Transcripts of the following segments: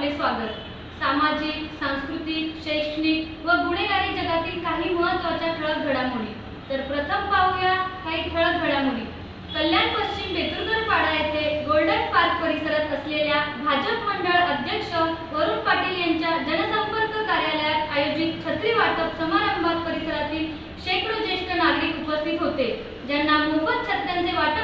आपले स्वागत. सामाजिक सांस्कृतिक शैक्षणिक व गुन्हेगारी जगातील काही महत्त्वाच्या ठळक घडामोडी. तर प्रथम पाहूया काही ठळक घडामोडी. कल्याण पश्चिम बेतुरकर पाडा येथे गोल्डन पार्क परिसरात असलेल्या भाजप मंडळ अध्यक्ष वरुण पाटील यांच्या जनसंपर्क कार्यालयात आयोजित छत्री वाटप समारंभात परिसरातील शेकडो ज्येष्ठ नागरिक उपस्थित होते. ज्यांना मोफत छत्र्यांचे वाटप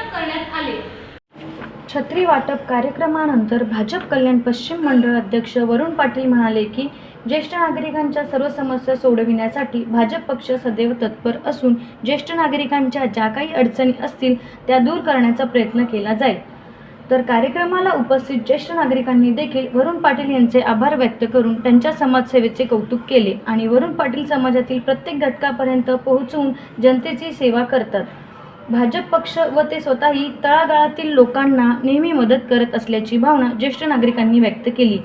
छत्री वाटप कार्यक्रमानंतर भाजप कल्याण पश्चिम मंडळ अध्यक्ष वरुण पाटील म्हणाले की ज्येष्ठ नागरिकांच्या सर्व समस्या सोडविण्यासाठी भाजप पक्ष सदैव तत्पर असून ज्येष्ठ नागरिकांच्या ज्या काही अडचणी असतील त्या दूर करण्याचा प्रयत्न केला जाईल. तर कार्यक्रमाला उपस्थित ज्येष्ठ नागरिकांनी देखील वरुण पाटील यांचे आभार व्यक्त करून त्यांच्या समाजसेवेचे कौतुक केले आणि वरुण पाटील समाजातील प्रत्येक घटकापर्यंत पोहोचवून जनतेची सेवा करतात. भाजप पक्ष व ते स्वतःही तळागाळातील लोकांना नेहमी मदत करत असल्याची भावना ज्येष्ठ नागरिकांनी व्यक्त केली.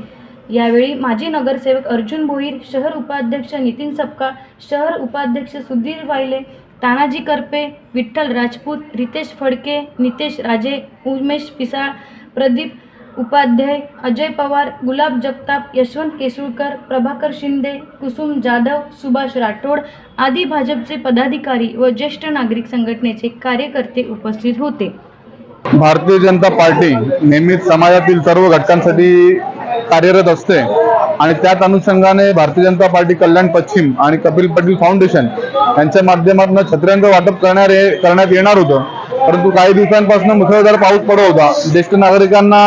यावेळी माजी नगरसेवक अर्जुन भोईर शहर उपाध्यक्ष नितीन सपकाळ शहर उपाध्यक्ष सुधीर वायले तानाजी करपे विठ्ठल राजपूत रितेश फडके नितेश राजे उमेश पिसाळ प्रदीप उपाध्याय अजय पवार गुलाब जगताप यशवंत केसुळकर प्रभाकर शिंदे कुसुम जाधव सुभाष राठोड आदी भाजपचे पदाधिकारी व ज्येष्ठ नागरिक संघटनेचे कार्यकर्ते उपस्थित होते. भारतीय जनता पार्टी नेहमीच समाजातील सर्व घटकांसाठी कार्यरत असते आणि त्याच अनुषंगाने भारतीय जनता पार्टी कल्याण पश्चिम आणि कपिल पटेल फाउंडेशन यांच्या माध्यमातून छत्र्यांचं वाटप करणार करण्यात येणार होतं. परंतु काही दिवसांपासून मुसळधार पाऊस पडत होता. ज्येष्ठ नागरिकांना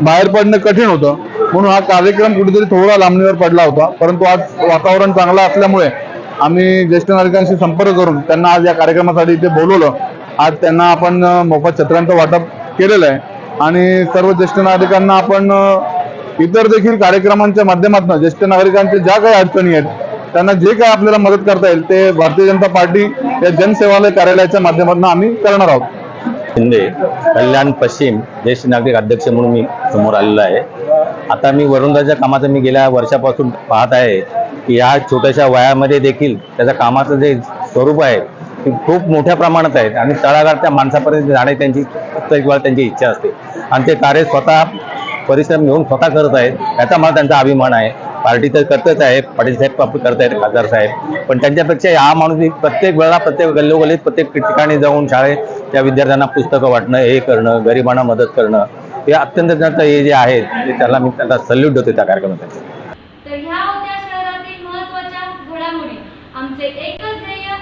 बाहेर पडणं कठीण होतं. म्हणून हा कार्यक्रम कुठेतरी थोडा लांबणीवर पडला होता. परंतु आज वातावरण चांगलं असल्यामुळे आम्ही ज्येष्ठ नागरिकांशी संपर्क करून त्यांना आज या कार्यक्रमासाठी इथे बोलवलं. आज त्यांना आपण मोफत छत्रांचं वाटप केलेलं आहे. आणि सर्व ज्येष्ठ नागरिकांना आपण इतर देखील कार्यक्रमांच्या माध्यमातून ज्येष्ठ नागरिकांच्या ज्या काही अडचणी आहेत त्यांना जे काही आपल्याला मदत करता येईल ते भारतीय जनता पार्टी या जनसेवालय कार्यालयाच्या माध्यमातून आम्ही करणार आहोत. शिंदे कल्याण पश्चिम ज्येष्ठ नागरिक अध्यक्ष म्हणून मी समोर आलेलो आहे. आता मी वरुणदाच्या कामाचं मी गेल्या वर्षापासून पाहत आहे की या छोट्याशा वयामध्ये देखील त्याच्या कामाचं जे स्वरूप आहे ते खूप मोठ्या प्रमाणात आहेत आणि तळागाळ त्या माणसापर्यंत जाणे त्यांची प्रत्येक वेळा त्यांची इच्छा असते. आणि ते कार्य स्वतः परिश्रम घेऊन स्वतः करत आहेत याचा मला त्यांचा अभिमान आहे. पार्टी तर करतच आहे पाटील साहेब आपण करत आहेत खासदार साहेब. पण त्यांच्यापेक्षा हा माणूस प्रत्येक वेळा प्रत्येक गल्लोगल्लीत प्रत्येक ठिकाणी जाऊन शाळेत त्या विद्यार्थ्यांना पुस्तकं वाटणं हे करणं गरिबांना मदत करणं हे अत्यंत त्यांचं हे जे आहे ते त्याला मी त्याला सल्यूट देतो त्या कार्यक्रमासाठी. तर ह्या होत्या शहरातील महत्त्वाच्या घडामोडी. आमचे एकच ध्येय